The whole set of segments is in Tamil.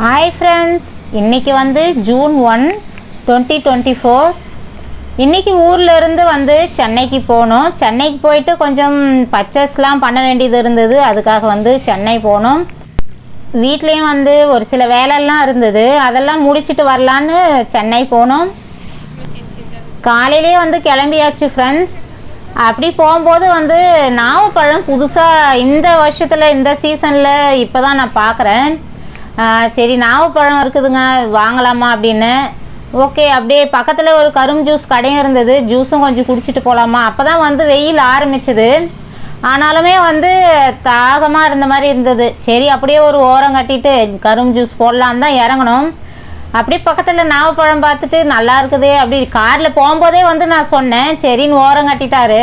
ஹாய் ஃப்ரெண்ட்ஸ் இன்றைக்கி வந்து June one twenty twenty four இன்றைக்கி ஊரில் இருந்து வந்து சென்னைக்கு போனோம். சென்னைக்கு போயிட்டு கொஞ்சம் பர்ச்சேஸ்லாம் பண்ண வேண்டியது இருந்தது. அதுக்காக வந்து சென்னை போனோம். வீட்லேயும் வந்து ஒரு சில வேலையெல்லாம் இருந்தது. அதெல்லாம் முடிச்சிட்டு வரலான்னு சென்னை போனோம். காலையிலே வந்து கிளம்பியாச்சு ஃப்ரெண்ட்ஸ் அப்படி போகும்போது வந்து நாவப்பழம் புதுசாக இந்த வருஷத்தில் இந்த சீசனில் இப்போ தான் நான் பார்க்குறேன் சரி நாவப்பழம் இருக்குதுங்க வாங்கலாமா அப்படின்னு. ஓகே அப்படியே பக்கத்தில் ஒரு கரும் ஜூஸ் கடையும் இருந்தது. ஜூஸும் கொஞ்சம் குடிச்சிட்டு போகலாமா அப்போ தான் வந்து வெயில் ஆரம்பிச்சது. ஆனாலுமே வந்து தாகமாக இருந்த மாதிரி இருந்தது. சரி அப்படியே ஒரு ஓரம் கட்டிட்டு கரும் ஜூஸ் போடலான்னு தான் இறங்கணும். அப்படியே பக்கத்தில் நாவப்பழம் பார்த்துட்டு நல்லா இருக்குது அப்படி காரில் போகும்போதே வந்து நான் சொன்னேன். சரின்னு ஓரம் கட்டிட்டாரு.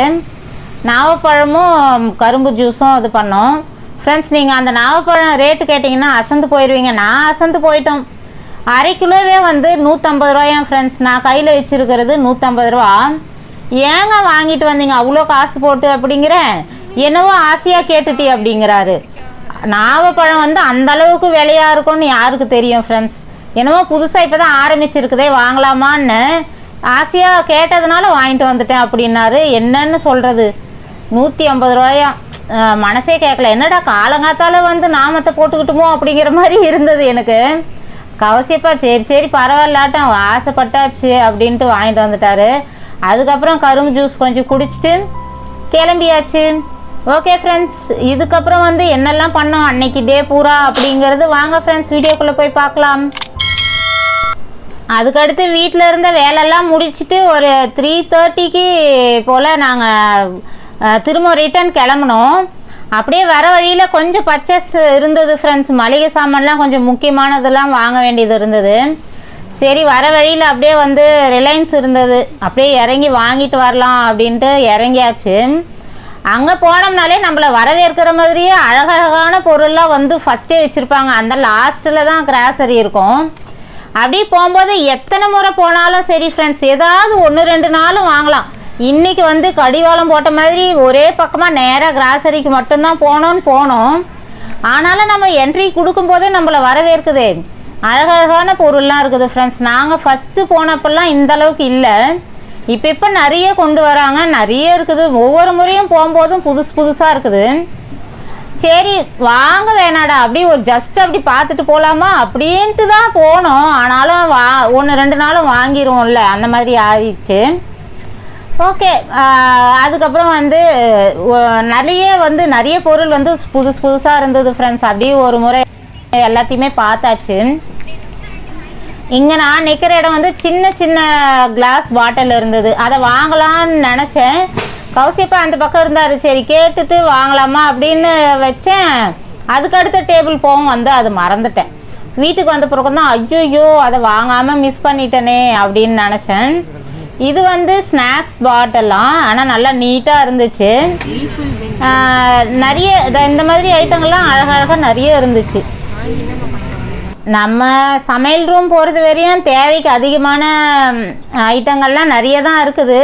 நாவப்பழமும் கரும்பு ஜூஸும் இது பண்ணோம். ஃப்ரெண்ட்ஸ் நீங்கள் அந்த நாவப்பழம் ரேட்டு கேட்டிங்கன்னா அசந்து போயிடுவீங்க நான் அசந்து போயிட்டோம். அரை கிலோவே வந்து நூற்றம்பது ரூபாயாம் ஃப்ரெண்ட்ஸ் நான் கையில் வச்சுருக்கிறது நூற்றம்பது ரூபா. ஏங்க வாங்கிட்டு வந்தீங்க? அவ்வளோ காசு போட்டு அப்படிங்கிறேன் என்னவோ ஆசையாக கேட்டுட்டி அப்படிங்கிறாரு. நாவப்பழம் வந்து அந்த அளவுக்கு இருக்கும்னு யாருக்கு தெரியும் ஃப்ரெண்ட்ஸ் என்னமோ புதுசாக இப்போ தான் ஆரம்பிச்சிருக்குதே வாங்கலாமான்னு ஆசையாக கேட்டதுனால வாங்கிட்டு வந்துட்டேன் அப்படின்னாரு. என்னன்னு சொல்கிறது நூற்றி ஐம்பது ரூபாயா? மனசே கேட்கல என்னடா காலங்காத்தால வந்து நாமத்தை போட்டுக்கிட்டுமோ அப்படிங்கிற மாதிரி இருந்தது எனக்கு. கவசியப்பா சரி சரி பரவாயில்லாட்டம் ஆசைப்பட்டாச்சு அப்படின்ட்டு வாங்கிட்டு வந்துட்டாரு. அதுக்கப்புறம் கரும்பு ஜூஸ் கொஞ்சம் குடிச்சிட்டு கிளம்பியாச்சு. ஓகே ஃப்ரெண்ட்ஸ் இதுக்கப்புறம் வந்து என்னெல்லாம் பண்ணோம்? அன்னைக்கு டே பூரா அப்படிங்கிறது வாங்க ஃப்ரெண்ட்ஸ் வீடியோக்குள்ளே போய் பார்க்கலாம். அதுக்கடுத்து வீட்டில் இருந்த வேலையெல்லாம் முடிச்சுட்டு ஒரு த்ரீ தேர்ட்டிக்கு போல் நாங்கள் திரும்ப ரிட்டர்ன் கிளம்புனோம் அப்படியே வர வழியில் கொஞ்சம் பர்ச்சேஸ் இருந்தது ஃப்ரெண்ட்ஸ் மளிகை சாமான்லாம் கொஞ்சம் முக்கியமானதெல்லாம் வாங்க வேண்டியது இருந்தது. சரி வர வழியில் அப்படியே வந்து ரிலையன்ஸ் இருந்தது. அப்படியே இறங்கி வாங்கிட்டு வரலாம் அப்படின்ட்டு இறங்கியாச்சு. அங்கே போனோம்னாலே நம்மளை வரவேற்கிற மாதிரியே அழகழகான பொருள்லாம் வந்து ஃபஸ்ட்டே வச்சுருப்பாங்க. அந்த லாஸ்ட்டில் தான் கிராசரி இருக்கும். அப்படியே போகும்போது எத்தனை முறை போனாலும் சரி ஃப்ரெண்ட்ஸ் ஏதாவது ஒன்று ரெண்டு நாளும் வாங்கலாம். இன்றைக்கி வந்து கடிவாளம் போட்ட மாதிரி ஒரே பக்கமாக நேராக கிராசரிக்கு மட்டும்தான் போனோன்னு போனோம். ஆனாலும் நம்ம என்ட்ரி கொடுக்கும்போதே நம்மளை வரவேற்குதே. அழகழகான பொருள்லாம் இருக்குது ஃப்ரெண்ட்ஸ் நாங்கள் ஃபஸ்ட்டு போனப்பெல்லாம் இந்தளவுக்கு இல்லை. இப்போ இப்போ நிறைய கொண்டு வராங்க. நிறைய இருக்குது. ஒவ்வொரு முறையும் போகும்போதும் புதுசு புதுசாக இருக்குது. சரி வாங்க வேணாடா. அப்படியே ஒரு ஜஸ்ட் அப்படி பார்த்துட்டு போகலாமா அப்படின்ட்டு தான் போனோம். ஆனாலும் வா ஒன்று ரெண்டு நாளும் வாங்கிடுவோம்ல அந்த மாதிரி ஆயிடுச்சு. ஓகே அதுக்கப்புறம் வந்து நிறைய வந்து நிறைய பொருள் வந்து புதுசு புதுசாக இருந்தது ஃப்ரெண்ட்ஸ் அப்படியே ஒரு முறை எல்லாத்தையுமே பார்த்தாச்சு. இங்கே நான் நிற்கிற இடம் வந்து சின்ன சின்ன கிளாஸ் பாட்டில் இருந்தது. அதை வாங்கலாம்னு நினச்சேன். கௌசியப்பா அந்த பக்கம் இருந்தார். சரி கேட்டுட்டு வாங்கலாமா அப்படின்னு வச்சேன். அதுக்கு அடுத்த டேபிள் போகும் வந்து அது மறந்துட்டேன். வீட்டுக்கு வந்த பிறகு தான் ஐயோ அதை வாங்காமல் மிஸ் பண்ணிட்டேனே அப்படின்னு நினச்சேன். இது வந்து ஸ்நாக்ஸ் பாட்டெல்லாம் ஆனால் நல்லா நீட்டாக இருந்துச்சு. நிறைய இந்த மாதிரி ஐட்டங்கள்லாம் அழகழகாக நிறைய இருந்துச்சு. நம்ம சமையல் ரூம் போகிறது வரையும் தேவைக்கு அதிகமான ஐட்டங்கள்லாம் நிறைய தான் இருக்குது.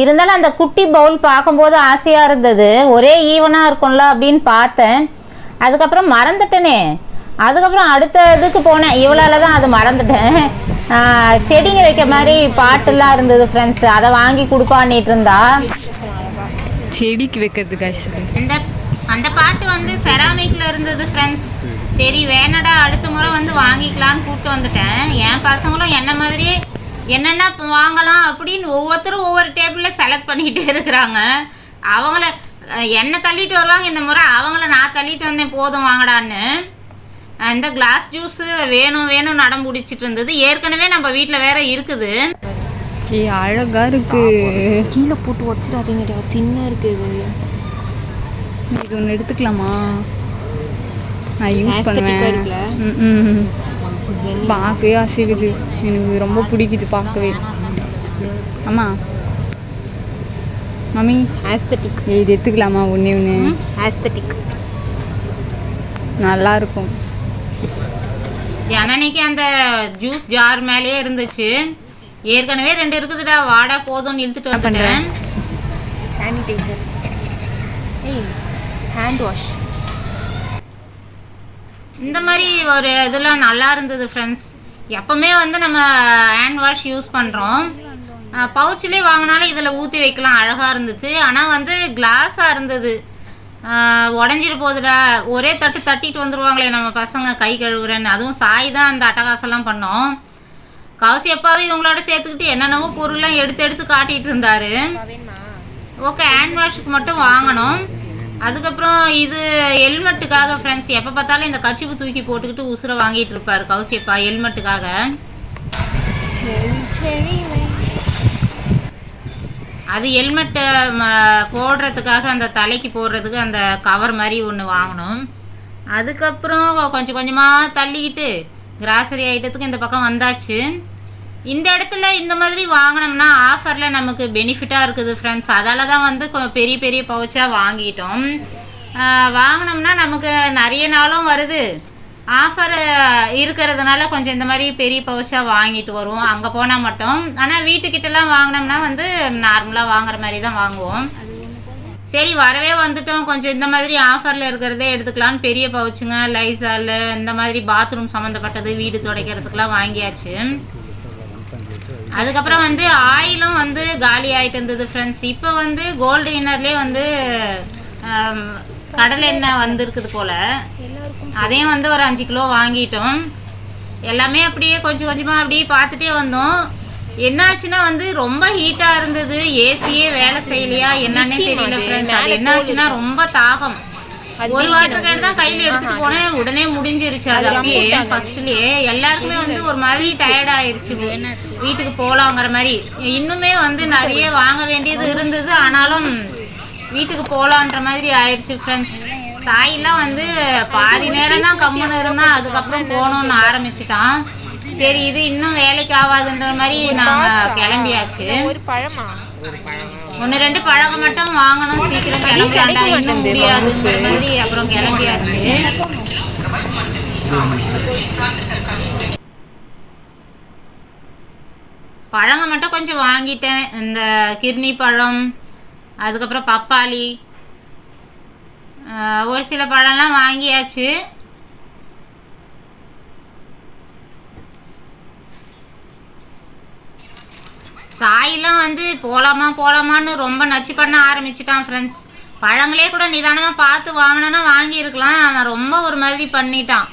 இருந்தாலும் அந்த குட்டி பவுல் பார்க்கும்போது ஆசையாக இருந்தது. ஒரே ஈவனாக இருக்கும்ல அப்படின்னு பார்த்தேன். அதுக்கப்புறம் மறந்துட்டேனே. அதுக்கப்புறம் அடுத்த இதுக்கு போனேன். இவ்வளோல தான் அது மறந்துட்டேன். செடிங்க வைக்க மாதிரி பாட்டெல்லாம் இருந்தது ஃப்ரெண்ட்ஸ் அதை வாங்கி கொடுப்பான்னிட்டு இருந்தா. செடிக்கு வைக்கிறதுக்கு காசு அந்த அந்த பாட்டு வந்து செராமிக்ல இருந்தது ஃப்ரெண்ட்ஸ் சரி வேணடா அடுத்த முறை வந்து வாங்கிக்கலான்னு கூப்பிட்டு வந்துட்டேன். என் பசங்களும் என்ன மாதிரியே என்னென்ன வாங்கலாம் அப்படின்னு ஒவ்வொருத்தரும் ஒவ்வொரு டேபிளில் செலக்ட் பண்ணிக்கிட்டே இருக்கிறாங்க. அவங்கள என்னை தள்ளிட்டு வருவாங்க இந்த முறை. அவங்கள நான் தள்ளிட்டு வந்தேன் போதும் வாங்கடான்னு. இந்த கிளாஸ் ஜூஸு வேணும் வேணும் நடம் பிடிச்சிட்டு இருந்தது ஏற்கனவே நம்ம வீட்டில் வேற இருக்குது. அழகா இருக்கு. கீழே போட்டு உடச்சிடாதீங்கடா தின்னா இருக்குது இது. ஒன்று எடுத்துக்கலாமா? நான் யூஸ் பண்ணுவேன். பார்க்கவே ஆசைக்குது எனக்கு ரொம்ப பிடிக்குது பார்க்கவே. ஆமா மம்மி. ஆஸ்தட்டிக் இது எடுத்துக்கலாமா? ஒன்றே ஒன்று ஆஸ்தட்டிக் நல்லா இருக்கும். ஜனனிக்கு அந்த ஜூஸ் ஜார் மேலேயே இருந்துச்சு. ஏற்கனவே ரெண்டு இருக்குதுடா வாடா போதும்னு இழுத்துட்டு வந்துட்டேன். சானிடைசர் ஏய் ஹேண்ட் வாஷ் இந்த மாதிரி ஒரு இதெல்லாம் நல்லா இருந்தது ஃப்ரெண்ட்ஸ் எப்பவுமே வந்து நம்ம ஹேண்ட் வாஷ் யூஸ் பண்ணுறோம் பவுச்சிலே வாங்கினாலும் இதில் ஊற்றி வைக்கலாம் அழகாக இருந்துச்சு. ஆனால் வந்து கிளாஸாக இருந்தது. உடஞ்சிட்டு போகுதுடா. ஒரே தட்டு தட்டிட்டு வந்துருவாங்களே நம்ம பசங்க கை கழுவுறேன்னு. அதுவும் சாய் தான் அந்த அட்டகாசெல்லாம் பண்ணோம். கவுசி அப்பாவும் இவங்களோட சேர்த்துக்கிட்டு என்னென்னவோ பொருள்லாம் எடுத்து எடுத்து காட்டிகிட்டு இருந்தாரு. ஓகே ஹேண்ட் வாஷுக்கு மட்டும் வாங்கணும். அதுக்கப்புறம் இது ஹெல்மெட்டுக்காக ஃப்ரெண்ட்ஸ் எப்போ பார்த்தாலும் இந்த கச்சிப்பு தூக்கி போட்டுக்கிட்டு உசுரை வாங்கிட்டு இருப்பார் கவுசியப்பா ஹெல்மெட்டுக்காக. சரி சரி அது ஹெல்மெட்டை போடுறதுக்காக அந்த தலைக்கு போடுறதுக்கு அந்த கவர் மாதிரி ஒன்று வாங்கினோம் அதுக்கப்புறம் கொஞ்சம் கொஞ்சமாக தள்ளிக்கிட்டு கிராசரி ஐட்டத்துக்கு இந்த பக்கம் வந்தாச்சு. இந்த இடத்துல இந்த மாதிரி வாங்கினோம்னா ஆஃபரில் நமக்கு பெனிஃபிட்டாக இருக்குது ஃப்ரெண்ட்ஸ் அதால் தான் வந்து கொ- பெரிய பெரிய பவுச்சாக வாங்கிட்டோம். வாங்கினோம்னா நமக்கு நிறைய நாளும் வருது. ஆஃபர் இருக்கிறதுனால கொஞ்சம் இந்த மாதிரி பெரிய பவுச்சாக வாங்கிட்டு வருவோம். அங்கே போனால் மட்டும். ஆனால் வீட்டுக்கிட்டலாம் வாங்கினோம்னா வந்து நார்மலாக வாங்குற மாதிரி தான் வாங்குவோம். சரி வரவே வந்துட்டோம். கொஞ்சம் இந்த மாதிரி ஆஃபரில் இருக்கிறதே எடுத்துக்கலாம்னு பெரிய பவுச்சுங்க லைசால் இந்த மாதிரி பாத்ரூம் சம்மந்தப்பட்டது வீடு துடைக்கிறதுக்கெலாம் வாங்கியாச்சு. அதுக்கப்புறம் வந்து ஆயிலும் வந்து காலி ஆகிட்டு இருந்தது ஃப்ரெண்ட்ஸ் இப்போ வந்து கோல்டு வின்னர்லேயே வந்து கடலை எண்ணெய் வந்திருக்குது போல். அதையும் வந்து ஒரு அஞ்சு கிலோ வாங்கிட்டோம். எல்லாமே அப்படியே கொஞ்சம் கொஞ்சமாக அப்படியே பார்த்துட்டே வந்தோம். என்னாச்சுன்னா வந்து ரொம்ப ஹீட்டாக இருந்தது. ஏசியே வேலை செய்யலையா? என்னன்னே தெரியல ஃப்ரெண்ட்ஸ் அது என்னாச்சுன்னா ரொம்ப தாகம். ஒரு வாட்டர் கேன் தான் கையில் எடுத்துட்டு போனேன். உடனே முடிஞ்சிருச்சு. அது அப்படியே ஃபர்ஸ்ட்லயே எல்லாருக்குமே வந்து ஒரு மாதிரி டயர்ட் ஆயிருச்சு. வீட்டுக்கு போகலாங்கிற மாதிரி. இன்னுமே வந்து நிறைய வாங்க வேண்டியது இருந்தது. ஆனாலும் வீட்டுக்கு போகலான்ற மாதிரி ஆயிடுச்சு ஃப்ரெண்ட்ஸ் சாயெல்லாம் வந்து பாதி நேரம் தான் கம்முன்னு இருந்தான் அதுக்கப்புறம் போகணும்னு ஆரம்பிச்சிட்டான். சரி இது இன்னும் வேலைக்கு ஆகாதுன்ற மாதிரி நாங்கள் கிளம்பியாச்சு. ஒன்று ரெண்டு பழகம் மட்டும் வாங்கணும். சீக்கிரம் கிளம்பலாண்டா இன்னும் முடியாதுங்கிற மாதிரி அப்புறம் கிளம்பியாச்சு. பழங்க மட்டும் கொஞ்சம் வாங்கிட்டேன். இந்த கிர்னி பழம் அதுக்கப்புறம் பப்பாளி. ஒரு சில பழம்லாம் வாங்கியாச்சு. சாயெல்லாம் வந்து போகலாமா போகலாமான்னு ரொம்ப நச்சு பண்ண ஆரம்பிச்சிட்டான் ஃப்ரெண்ட்ஸ் பழங்களே கூட நிதானமாக பார்த்து வாங்கினோன்னா வாங்கியிருக்கலாம். அவன் ரொம்ப ஒரு மாதிரி பண்ணிட்டான்.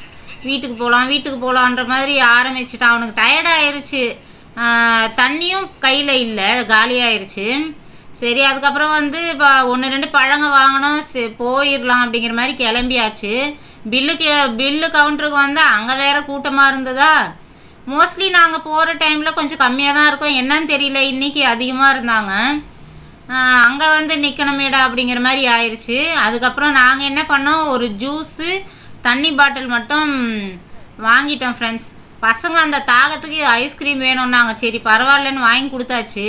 வீட்டுக்கு போகலாம் வீட்டுக்கு போகலான்ற மாதிரி ஆரம்பிச்சிட்டான். அவனுக்கு டயர்டாயிருச்சு தண்ணியும் கையில் இல்லை காலியாயிருச்சு. சரி அதுக்கப்புறம் வந்து இப்போ ஒன்று ரெண்டு பழங்க வாங்கணும். சரி போயிடலாம் அப்படிங்கிற மாதிரி கிளம்பியாச்சு. பில்லுக்கு பில்லு கவுண்டருக்கு வந்தால் அங்கே வேறு கூட்டமாக இருந்ததா? மோஸ்ட்லி நாங்கள் போகிற டைமில் கொஞ்சம் கம்மியாக தான் இருக்கும். என்னன்னு தெரியல இன்றைக்கி அதிகமாக இருந்தாங்க. அங்கே வந்து நிற்கணுமேடா அப்படிங்கிற மாதிரி ஆயிடுச்சு அதுக்கப்புறம் நாங்கள் என்ன பண்ணோம்? ஒரு ஜூஸு தண்ணி பாட்டில் மட்டும் வாங்கிட்டோம் ஃப்ரெண்ட்ஸ் பசங்க அந்த தாகத்துக்கு ஐஸ்கிரீம் வேணும்னாங்க. சரி பரவாயில்லன்னு வாங்கி கொடுத்தாச்சு.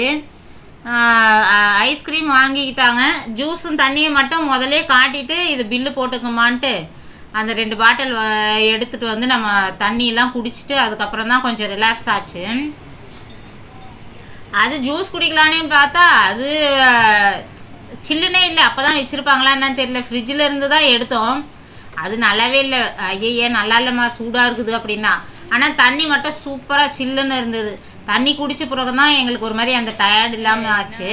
ஐஸ்கிரீம் வாங்கிக்கிட்டாங்க. ஜூஸும் தண்ணியும் மட்டும் முதல்லே காட்டிட்டு இது பில்லு போட்டுக்குமான்ட்டு அந்த ரெண்டு பாட்டில் எடுத்துகிட்டு வந்து நம்ம தண்ணியெல்லாம் குடிச்சிட்டு அதுக்கப்புறம் தான் கொஞ்சம் ரிலாக்ஸ் ஆச்சு. அது ஜூஸ் குடிக்கலான்னு பார்த்தா அது சில்லுனே இல்லை. அப்போ தான் வச்சுருப்பாங்களா என்னன்னு தெரியல. ஃப்ரிட்ஜில் இருந்து தான் எடுத்தோம். அது நல்லாவே இல்லை. ஐயையே நல்லா இல்லைம்மா சூடாக இருக்குது அப்படின்னா. ஆனால் தண்ணி மட்டும் சூப்பராக சில்லுன்னு இருந்தது. தண்ணி குடிச்ச பிறகு தான் எங்களுக்கு ஒரு மாதிரி அந்த டயர்ட் இல்லாமல் ஆச்சு.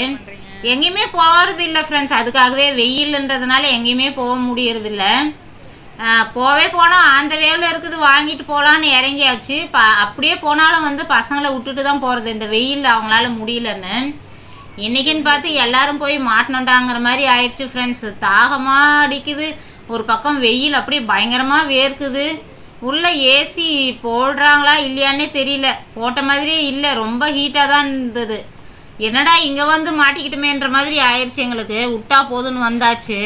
எங்கேயுமே போகிறது இல்லை ஃப்ரெண்ட்ஸ் அதுக்காகவே வெயில்ன்றதுனால எங்கேயுமே போக முடியறதில்ல போவே போனோம் அந்த வேவில் இருக்குது வாங்கிட்டு போகலான்னு இறங்கியாச்சு. ப அப்படியே போனாலும் வந்து பசங்களை விட்டுட்டு தான் போகிறது இந்த வெயில் அவங்களால முடியலன்னு. இன்னைக்குன்னு பார்த்து எல்லாரும் போய் மாட்டினோண்டாங்கிற மாதிரி ஆயிடுச்சு ஃப்ரெண்ட்ஸ் தாகமாக அடிக்குது. ஒரு பக்கம் வெயில் அப்படியே பயங்கரமாக வேர்க்குது. உள்ள ஏசி போடுறாங்களா இல்லையான்னே தெரியல. போட்ட மாதிரியே இல்லை. ரொம்ப ஹீட்டாக தான் இருந்தது. என்னடா இங்கே வந்து மாட்டிக்கிட்டுமேன்ற மாதிரி ஆயிடுச்சு எங்களுக்கு. விட்டா போதுன்னு வந்தாச்சு.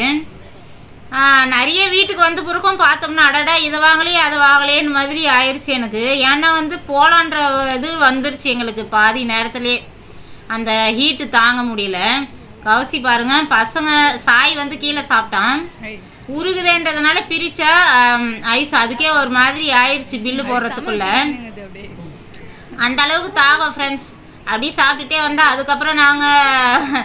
நிறைய வீட்டுக்கு வந்து பிறக்கும் பார்த்தோம்னா அடடா இதை வாங்கலையே அதை வாங்கலையேன்னு மாதிரி ஆயிடுச்சு எனக்கு. ஏன்னா வந்து போலான்ற இது வந்துருச்சு எங்களுக்கு பாதி நேரத்துலே. அந்த ஹீட்டு தாங்க முடியல. கவுசி பாருங்க பசங்க சாய் வந்து கீழே சாப்பிட்டான். உருகுதேன்றதுனால பிரிச்சா ஐஸ் அதுக்கே ஒரு மாதிரி ஆயிடுச்சு பில்லு போடுறதுக்குள்ள. அந்த அளவுக்கு தாகம் ஃப்ரெண்ட்ஸ் அப்படியே சாப்பிட்டுட்டே வந்தால் அதுக்கப்புறம் நாங்கள்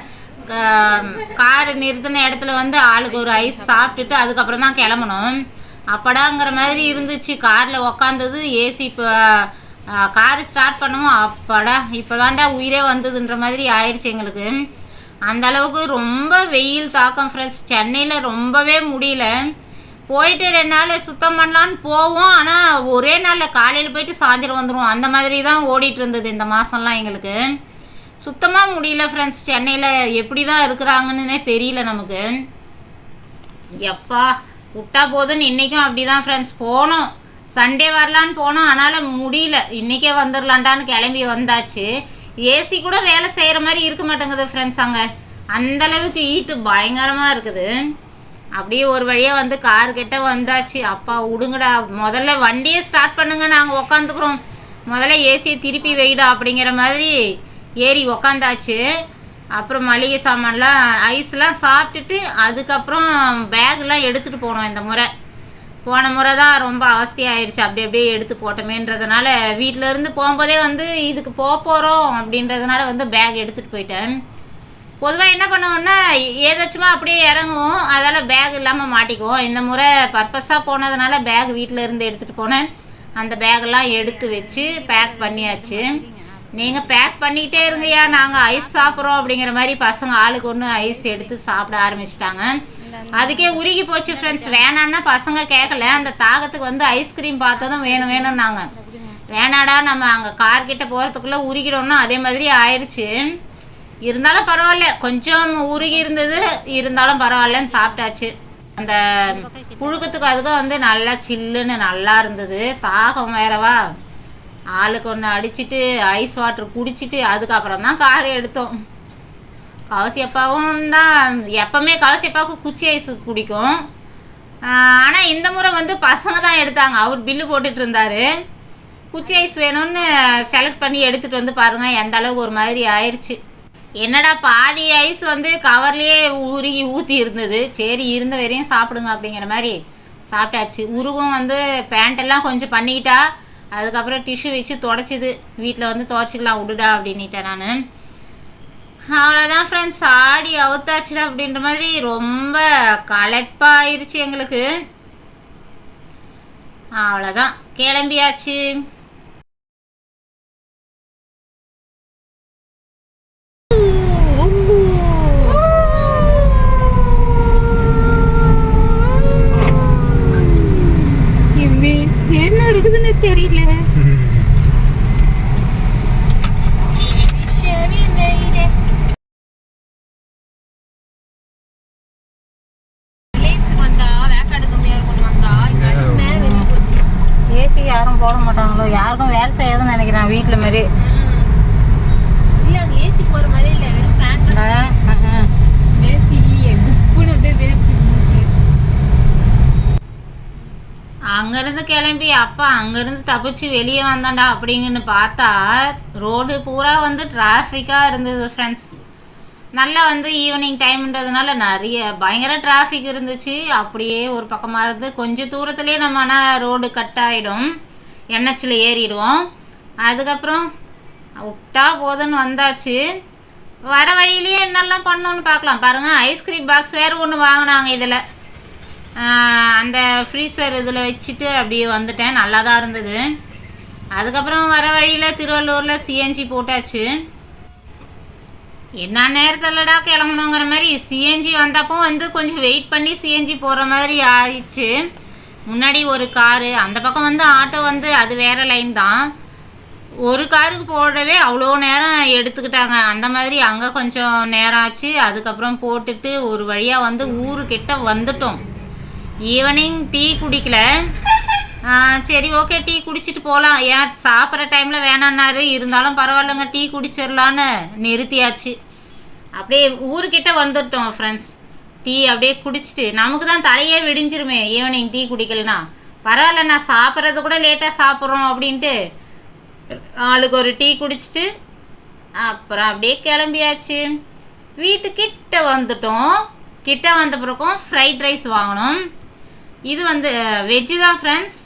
கார் நிறுத்தின இடத்துல வந்து ஆளுக்கு ஒரு ஐஸ் சாப்பிட்டுட்டு அதுக்கப்புறம் தான் கிளம்பணும் அப்படாங்கிற மாதிரி இருந்துச்சு. காரில் உக்காந்தது ஏசி இப்போ காரு ஸ்டார்ட் பண்ணுவோம் அப்பாடா இப்போ உயிரே வந்ததுன்ற மாதிரி ஆயிடுச்சு எங்களுக்கு. அந்த அளவுக்கு ரொம்ப வெயில் தாக்கம் ஃப்ரெண்ட்ஸ் சென்னையில் ரொம்பவே முடியல. போயிட்டு ரெண்டு நாள் சுத்தம் பண்ணலான்னு போவோம். ஆனால் ஒரே நாளில் காலையில் போயிட்டு சாயந்தரம் வந்துடுவோம் அந்த மாதிரி தான் ஓடிட்டு இருந்தது இந்த மாதம்லாம் எங்களுக்கு. சுத்தமாக முடியல ஃப்ரெண்ட்ஸ் சென்னையில் எப்படி தான் இருக்கிறாங்கன்னே தெரியல நமக்கு. எப்பா விட்டா போதுன்னு இன்றைக்கும் அப்படி தான் ஃப்ரெண்ட்ஸ் போனோம். சண்டே வரலான்னு போனோம். அதனால் முடியல. இன்றைக்கே வந்துடலான்டான்னு கிளம்பி வந்தாச்சு. ஏசி கூட வேலை செய்கிற மாதிரி இருக்க மாட்டேங்குது ஃப்ரெண்ட்ஸ் அங்கே. அந்தளவுக்கு ஈட்டு பயங்கரமாக இருக்குது. அப்படியே ஒரு வழியாக வந்து கார் கிட்ட வந்தாச்சு. அப்பா விடுங்கடா முதல்ல வண்டியை ஸ்டார்ட் பண்ணுங்க நாங்கள் உக்காந்துக்கிறோம். முதல்ல ஏசியை திருப்பி வைடா அப்படிங்கிற மாதிரி ஏறி உக்காந்தாச்சு. அப்புறம் மளிகை சாமான்லாம் ஐஸ்லாம் சாப்பிட்டுட்டு அதுக்கப்புறம் பேக்லாம் எடுத்துகிட்டு போனோம் இந்த முறை. போன முறை தான் ரொம்ப அவஸ்தையாயிருச்சு. அப்படி அப்படியே எடுத்து போட்டோமேன்றதுனால வீட்டில் இருந்து போகும்போதே வந்து இதுக்கு போக போகிறோம் அப்படின்றதுனால வந்து பேக் எடுத்துகிட்டு போயிட்டேன். பொதுவாக என்ன பண்ணுவோம்னா ஏதாச்சுமா அப்படியே இறங்குவோம். அதால் பேக் இல்லாமல் மாட்டிக்குவோம். இந்த முறை பர்பஸாக போனதுனால பேக் வீட்டிலேருந்து எடுத்துகிட்டு போனேன். அந்த பேக்கெல்லாம் எடுத்து வச்சு பேக் பண்ணியாச்சு. நீங்கள் பேக் பண்ணிக்கிட்டே இருங்கய்யா. நாங்கள் ஐஸ் சாப்பிட்றோம் அப்படிங்கிற மாதிரி பசங்க ஆளுக்கு ஒன்று ஐஸ் எடுத்து சாப்பிட ஆரம்பிச்சிட்டாங்க. அதுக்கே உருகி போச்சு ஃப்ரெண்ட்ஸ் வேணான்னா பசங்க கேட்கல அந்த தாகத்துக்கு வந்து ஐஸ்கிரீம் பார்த்ததும் வேணும் வேணும்னாங்க. வேணாடா நம்ம அங்கே கார் கிட்ட போகிறதுக்குள்ளே உருகிடணும் அதே மாதிரி ஆயிடுச்சு இருந்தாலும் பரவாயில்ல. கொஞ்சம் உருகி இருந்தது இருந்தாலும் பரவாயில்லன்னு சாப்பிட்டாச்சு. அந்த புழுக்கத்துக்கு அதுக்கும் வந்து நல்லா சில்லுன்னு நல்லா இருந்தது. தாகம் வேறவா. ஆளுக்கு ஒன்று அடிச்சிட்டு ஐஸ் வாட்டர் குடிச்சிட்டு அதுக்கப்புறம் தான் காரை எடுத்தோம். கவசி அப்பாவும் தான் எப்பவுமே கவசி அப்பாவுக்கு குச்சி ஐஸ் பிடிக்கும். ஆனால் இந்த முறை வந்து பசங்க தான் எடுத்தாங்க. அவர் பில்லு போட்டுட்டு இருந்தார். குச்சி ஐஸ் வேணும்னு செலக்ட் பண்ணி எடுத்துகிட்டு வந்து பாருங்கள் எந்த அளவுக்கு ஒரு மாதிரி ஆயிடுச்சு என்னடா பாதி ஐஸ் வந்து கவர்லேயே உருகி ஊற்றி இருந்தது. சரி இருந்த வரையும் சாப்பிடுங்க அப்படிங்கிற மாதிரி சாப்பிட்டாச்சு. உருகும் வந்து பேண்ட்டெல்லாம் கொஞ்சம் பண்ணிக்கிட்டா அதுக்கப்புறம் டிஷ்யூ வச்சு தொடச்சிது. வீட்டில் வந்து துவைச்சிக்கலாம் விடுடா அப்படின்னுட்டேன் நான். அவ்வளோதான் ஃப்ரெண்ட்ஸ் ஆடி அவுத்தாச்சுடா அப்படின்ற மாதிரி ரொம்ப களைப்பாயிருச்சு எங்களுக்கு. அவ்வளோதான் கிளம்பியாச்சு. என்ன இருக்குதுன்னு தெரியல Sherry lady. ரிலையன்ஸுக்கு வந்தா வேக்காடு கம்மியா இருக்கும்னு வந்தா இங்க அதுக்கு மேல வெந்து போச்சு ஏசி யாரும் போட மாட்டாங்களோ யாருக்கும் வேலை செய்யாதுன்னு நினைக்கிறேன் வீட்டில் மாதிரி ஏசி போற மாதிரி இல்ல. வெறும் ஃபேன் ஏசி குப்புன்னு அப்படியே வேர்த்து அங்கேருந்து கிளம்பி அப்பா அங்கேருந்து தப்பிச்சு வெளியே வந்தான்டா அப்படிங்கன்னு பார்த்தா ரோடு பூரா வந்து டிராஃபிக்காக இருந்தது ஃப்ரெண்ட்ஸ் நல்லா வந்து ஈவினிங் டைம்ன்றதுனால நிறைய பயங்கர டிராஃபிக் இருந்துச்சு. அப்படியே ஒரு பக்கமாக இருந்து கொஞ்சம் தூரத்துலேயே நம்ம ஆனால் ரோடு கட் ஆகிடும் என்ஹெச்சில் ஏறிடுவோம். அதுக்கப்புறம் விட்டா போதுன்னு வந்தாச்சு. வர வழியிலேயே என்னெல்லாம் பண்ணோன்னு பார்க்கலாம். பாருங்கள் ஐஸ்கிரீம் பாக்ஸ் வேறு ஒன்று வாங்கினாங்க இதில். அந்த ஃப்ரீசர் இதில் வச்சுட்டு அப்படியே வந்துட்டேன். நல்லா தான் இருந்தது. அதுக்கப்புறம் வர வழியில் திருவள்ளூரில் சிஎன்ஜி போட்டாச்சு. என்ன நேரத்தில்டா கிளம்பணுங்கிற மாதிரி சிஎன்ஜி வந்தப்போ வந்து கொஞ்சம் வெயிட் பண்ணி சிஎன்ஜி போகிற மாதிரி ஆயிடுச்சு. முன்னாடி ஒரு காரு அந்த பக்கம் வந்து ஆட்டோ வந்து அது வேறு லைன் தான். ஒரு காருக்கு போடவே அவ்வளோ நேரம் எடுத்துக்கிட்டாங்க. அந்த மாதிரி அங்கே கொஞ்சம் நேரம் ஆச்சு. அதுக்கப்புறம் போட்டுட்டு ஒரு வழியாக வந்து ஊருக்கிட்ட வந்துட்டோம். ஈவினிங் டீ குடிக்கல. சரி ஓகே டீ குடிச்சிட்டு போகலாம் ஏன் சாப்பிட்ற டைமில் வேணான்னாரு இருந்தாலும் பரவாயில்லைங்க டீ குடிச்சிடலான்னு நிறுத்தியாச்சு. அப்படியே ஊருக்கிட்ட வந்துட்டோம் ஃப்ரெண்ட்ஸ் டீ அப்படியே குடிச்சிட்டு நமக்கு தான் தலையே விடிஞ்சிருமே ஈவினிங் டீ குடிக்கலனா பரவாயில்ல நான் சாப்பிட்றது கூட லேட்டாக சாப்பிட்றோம் அப்படின்ட்டு. ஆளுக்கு ஒரு டீ குடிச்சிட்டு அப்புறம் அப்படியே கிளம்பியாச்சு. வீட்டுக்கிட்ட வந்துட்டோம். கிட்ட வந்த பிறகும் ஃப்ரைட் ரைஸ் வாங்கினோம் இது வந்து வெஜ்ஜு தான் ஃப்ரெண்ட்ஸ்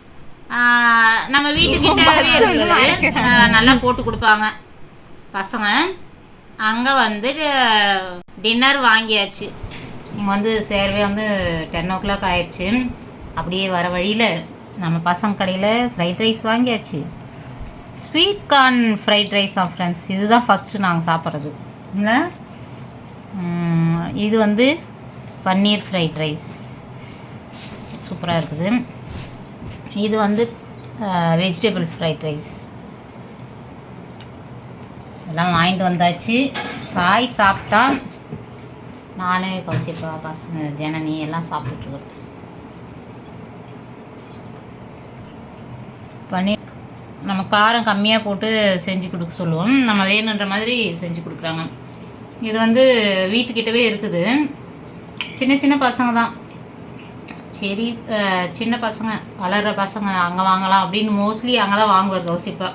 நம்ம வீட்டுக்கிட்டவே இருக்குது நல்லா போட்டு கொடுப்பாங்க. பசங்க அங்கே வந்து டின்னர் வாங்கியாச்சு. இங்கே வந்து சேர்வே வந்து டென் ஓ கிளாக் ஆயிடுச்சு. அப்படியே வர வழியில் நம்ம பசங்க கடையில் ஃப்ரைட் ரைஸ் வாங்கியாச்சு. Sweet corn fried rice of friends இதுதான் ஃபஸ்ட்டு நாங்கள் சாப்பிட்றது. இல்லை? இது வந்து பன்னீர் ஃப்ரைட் ரைஸ் சூப்பராக இருக்குது. இது வந்து வெஜிடபிள் ஃப்ரைட் ரைஸ் எல்லாம் வாங்கிட்டு வந்தாச்சு. சாய் சாப்பிட்டா நான் கௌசிப்பா பசங்க ஜனனி எல்லாம் சாப்பிட்டுருக்கோம் பன்னீர் நம்ம காரம் கம்மியாக போட்டு செஞ்சு கொடுக்க சொல்லுவோம். நம்ம வேணுன்ற மாதிரி செஞ்சு கொடுக்குறாங்க. இது வந்து வீட்டுக்கிட்டவே இருக்குது. சின்ன சின்ன பசங்க தான். சரி சின்ன பசங்க வளர்கிற பசங்க அங்கே வாங்கலாம் அப்படின்னு மோஸ்ட்லி அங்கே தான் வாங்குவார் கௌசிப்பா.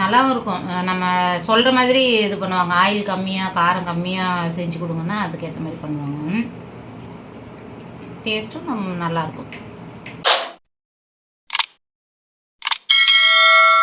நல்லாவும் இருக்கும். நம்ம சொல்கிற மாதிரி இது பண்ணுவாங்க. ஆயில் கம்மியாக காரம் கம்மியாக செஞ்சு கொடுங்கன்னா அதுக்கேற்ற மாதிரி பண்ணுவாங்க. டேஸ்ட்டும் நம்ம நல்லாயிருக்கும்